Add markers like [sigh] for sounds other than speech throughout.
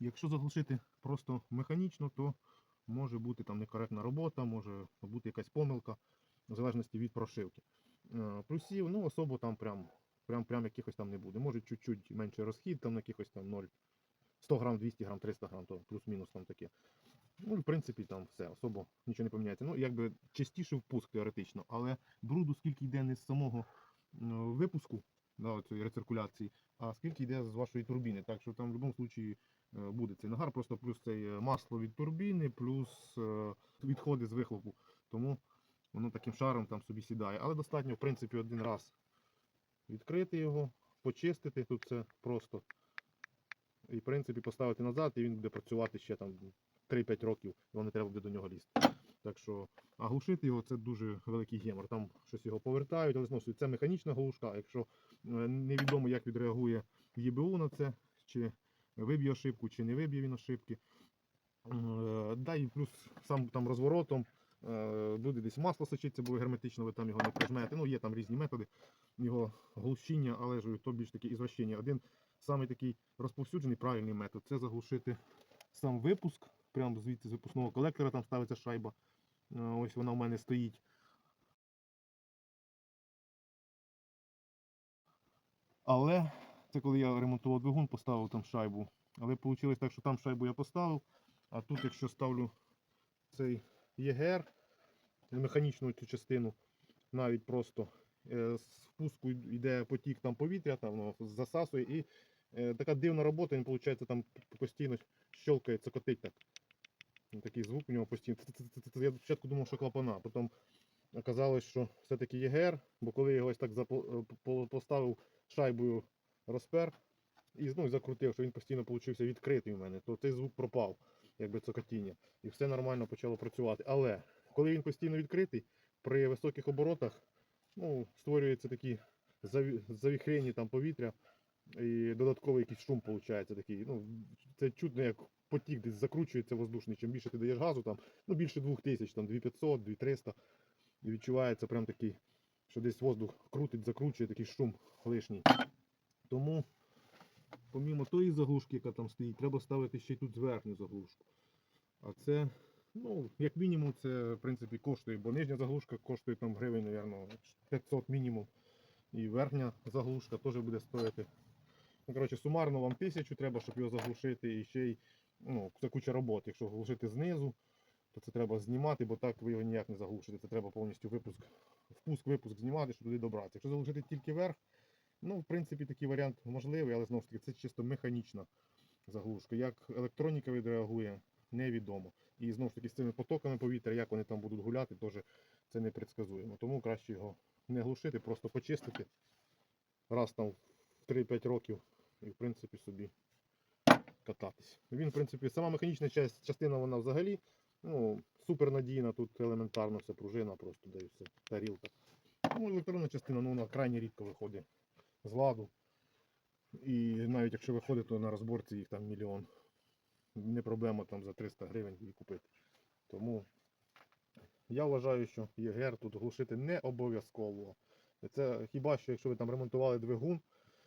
Якщо заглушити просто механічно, то може бути там некоректна робота, може бути якась помилка, в залежності від прошивки. Е, Плюсів, ну особо там прям, прям, прям якихось там не буде. Може чуть-чуть менше розхід, там на якихось там 0, 100 грам, 200 грам, 300 грам, то плюс-мінус там таке. Ну, в принципі, там все, особо нічого не поміняється. Ну, якби частіше впуск теоретично, але бруду скільки йде не з самого випуску, да, цієї рециркуляції, а скільки йде з вашої турбіни. Так що там в будь-якому випадку буде цей нагар, просто плюс це е, масло від турбіни, плюс е, відходи з вихлопу. Тому воно таким шаром там собі сідає. Але достатньо, в принципі, один раз відкрити його, почистити. Тут це просто. І, в принципі, поставити назад, і він буде працювати ще там 3-5 років, і вам не треба буде до нього лізти. Так що, а глушити його це дуже великий гемор. Там щось його повертають, але знову це механічна глушка. Якщо е, невідомо, як відреагує ЄБУ на це, чи виб'є ошибку, чи не виб'є він ошибки. Е, Да, і плюс сам там розворотом е, буде десь масло сочиться, бо герметично ви там його не прижмете. Ну, є там різні методи його глушіння, але ж то більш таке ізвращення. Один самий такий розповсюджений правильний метод це заглушити сам випуск. Прямо звідти з випускного колектора там ставиться шайба. Е, Ось вона в мене стоїть. Але це коли я ремонтував двигун, поставив там шайбу. Але вийшло так, що там шайбу я поставив, а тут, якщо ставлю цей ЄГР, механічну цю частину, навіть просто е, з впуску йде потік там повітря, там воно засасує і е, така дивна робота, він виходить там постійно щелкає, цокотить так. Ну, Такий звук у нього постійно. Я спочатку думав, що клапана, потім оказалось, що все-таки ЄГР, бо коли я його ось так е, по- поставив шайбою розпер і ну, закрутив, що він постійно получився відкритий у мене, то цей звук пропав, якби цокотіння. І все нормально почало працювати. Але коли він постійно відкритий, при високих оборотах ну, створюються такі завіхрені там повітря, і додатковий якийсь шум виходить такий. Ну, це чутно, як потік десь закручується воздушний. Чим більше ти даєш газу, там, ну більше 2000, там 2500, 2300. І відчувається прям такий, що десь воздух крутить, закручує такий шум лишній. Тому, помімо тої заглушки, яка там стоїть, треба ставити ще й тут зверхню заглушку. А це, ну, як мінімум, це в принципі коштує, бо нижня заглушка коштує там гривень, мабуть, 500 мінімум. І верхня заглушка теж буде стоїти. Ну, коротше, сумарно вам тисячу треба, щоб його заглушити. І ще й ну, це куча роботи. Якщо глушити знизу, то це треба знімати, бо так ви його ніяк не заглушите. Це треба повністю випуск, впуск-випуск знімати, щоб туди добратися. Якщо заглушити тільки верх, ну, в принципі, такий варіант можливий, але знову ж таки, це чисто механічна заглушка. Як електроніка відреагує, невідомо. І знову ж таки з цими потоками повітря, як вони там будуть гуляти, теж це не предсказуємо. Тому краще його не глушити, просто почистити раз там в 3-5 років і в принципі собі кататись. Він, в принципі, сама механічна частина вона взагалі ну, супер надійна, тут елементарно все пружина, просто да і все, тарілка. Ну, електронна частина, ну, вона крайне рідко виходить з ладу. І навіть якщо виходить, то на розборці їх там мільйон. Не проблема там за 300 гривень її купити. Тому я вважаю, що ЄГР тут глушити не обов'язково. Це хіба що якщо ви там ремонтували двигун,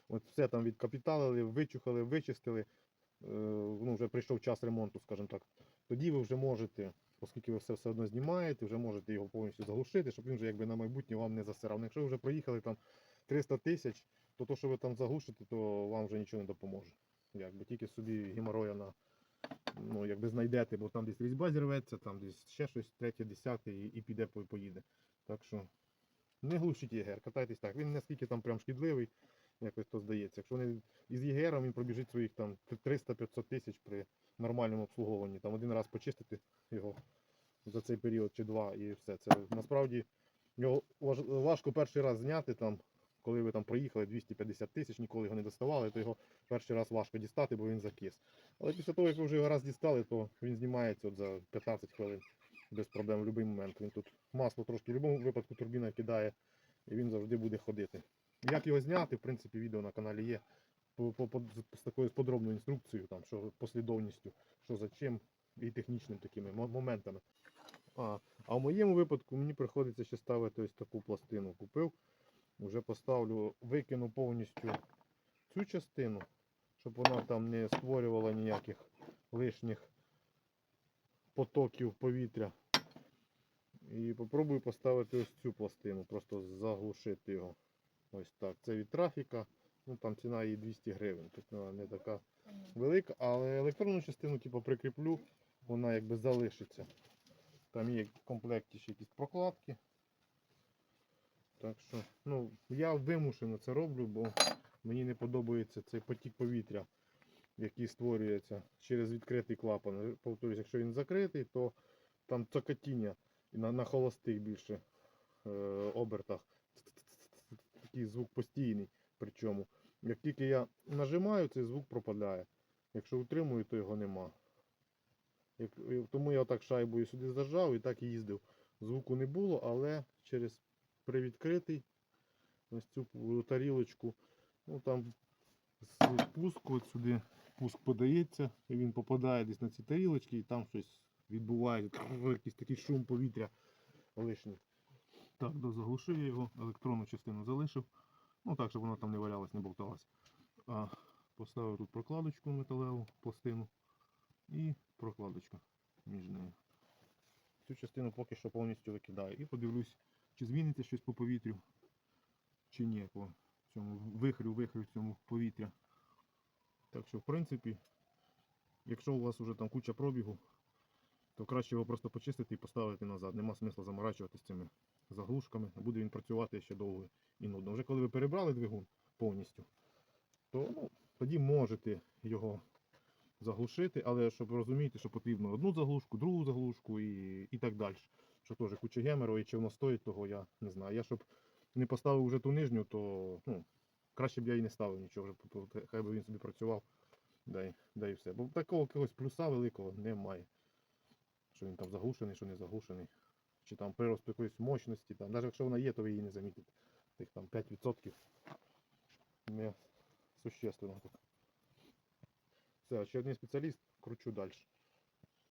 от все там відкапіталили, вичухали, вичистили, ну вже прийшов час ремонту, скажімо так, тоді ви вже можете, оскільки ви все все одно знімаєте, вже можете його повністю заглушити, щоб він вже якби на майбутнє вам не засирав. Ну, Якщо ви вже проїхали там 300 тисяч, то то, що ви там заглушите, то вам вже нічого не допоможе. Якби тільки собі геморроя на ну, якби знайдете, бо там десь різьба зірветься, там десь ще щось, третє, десяте і, і піде поїде. Так що не глушіть ЄГР, катайтесь так. Він наскільки там прям шкідливий, якось то здається. Якщо вони із ЄГРом він пробіжить своїх там 300-500 тисяч при нормальному обслуговуванні. Там один раз почистити його за цей період чи два і все. Це насправді його важко перший раз зняти там. Коли ви там проїхали 250 тисяч, ніколи його не доставали, то його перший раз важко дістати, бо він закис. Але після того, як ви вже його раз дістали, то він знімається от за 15 хвилин без проблем в будь-який момент. Він тут масло трошки в будь-якому випадку турбіна кидає, і він завжди буде ходити. Як його зняти, в принципі, відео на каналі є з такою подробною інструкцією, там, що послідовністю, що за чим, і технічними такими моментами. А, а в моєму випадку мені приходиться ще ставити ось таку пластину. Купив, вже поставлю, викину повністю цю частину, щоб вона там не створювала ніяких лишніх потоків повітря. І попробую поставити ось цю пластину, просто заглушити його. Ось так. Це від трафіка. Ну там ціна її 200 гривень. Тут вона не така велика, але електронну частину типу, прикріплю, вона якби залишиться. Там є в комплекті ще якісь прокладки. Так що, ну, я вимушено це роблю, бо мені не подобається цей потік повітря, який створюється через відкритий клапан. Повторюсь, якщо він закритий, то там цокотіння на, на холостих більше е, обертах. Такий звук постійний. Причому, як тільки я нажимаю, цей звук пропадає. Якщо утримую, то його нема. Як, тому я отак шайбою сюди зажав і так їздив. Звуку не було, але через привідкритий ось цю тарілочку, ну там з пуску от сюди пуск подається, і він попадає десь на ці тарілочки, і там щось відбувається, [clears throat] якийсь такий шум повітря лишній. Так, да, я його, електронну частину залишив. Ну так, щоб воно там не валялось, не болталось. А, поставив тут прокладочку металеву, пластину і прокладочка між нею. Цю частину поки що повністю викидаю. І подивлюсь, чи зміниться щось по повітрю, чи ні, по цьому вихрю, вихрю цьому повітря. Так що, в принципі, якщо у вас вже там куча пробігу, то краще його просто почистити і поставити назад. Нема смисла заморачуватися цими заглушками. Буде він працювати ще довго і нудно. Вже коли ви перебрали двигун повністю, то ну, тоді можете його заглушити, але щоб розуміти, що потрібно одну заглушку, другу заглушку і, і так далі. Що теж куча гемеру, і чи воно стоїть того, я не знаю. Я щоб не поставив вже ту нижню, то ну, краще б я і не ставив нічого, вже, хай би він собі працював. Да і, да і все. Бо такого якогось плюса великого немає. Що він там заглушений, що не заглушений. Чи там прирост якоїсь мощності. Там. Навіть якщо вона є, то ви її не замітите. Тих там 5% не существенно. Все, ще один спеціаліст, кручу далі.